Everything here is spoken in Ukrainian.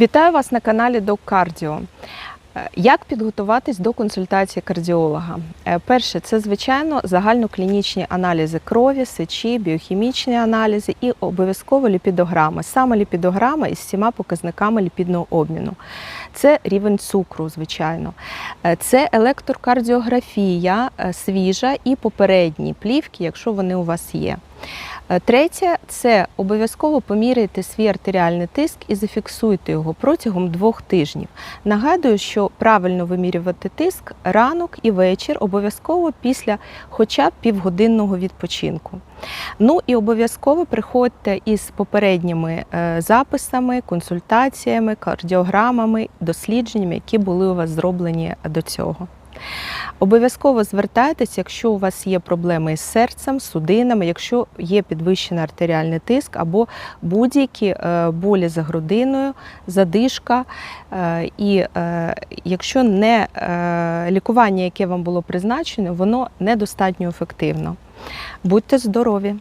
Вітаю вас на каналі Док Кардіо. Е, Як підготуватись до консультації кардіолога? Е, Перше, це звичайно загальноклінічні аналізи крові, сечі, біохімічні аналізи і обов'язково ліпідограма. Саме ліпідограма із всіма показниками ліпідного обміну. Це рівень цукру, звичайно. Е, Це електрокардіографія свіжа і попередні плівки, якщо вони у вас є. Е, Третє це обов'язково поміряйте свій артеріальний тиск і зафіксуйте його протягом двох тижнів. Нагадую, що правильно вимірювати тиск ранок і вечір, обов'язково після хоча б півгодинного відпочинку. Ну і обов'язково приходьте із попередніми е, записами, консультаціями, кардіограмами, дослідженнями, які були у вас зроблені до цього. Обов'язково звертайтеся, якщо у вас є проблеми із серцем, судинами, якщо є підвищений артеріальний тиск або будь-які е, болі за грудиною, задишка. Е, І е, якщо не лікування, яке вам було призначено, воно недостатньо ефективно. Будьте здорові!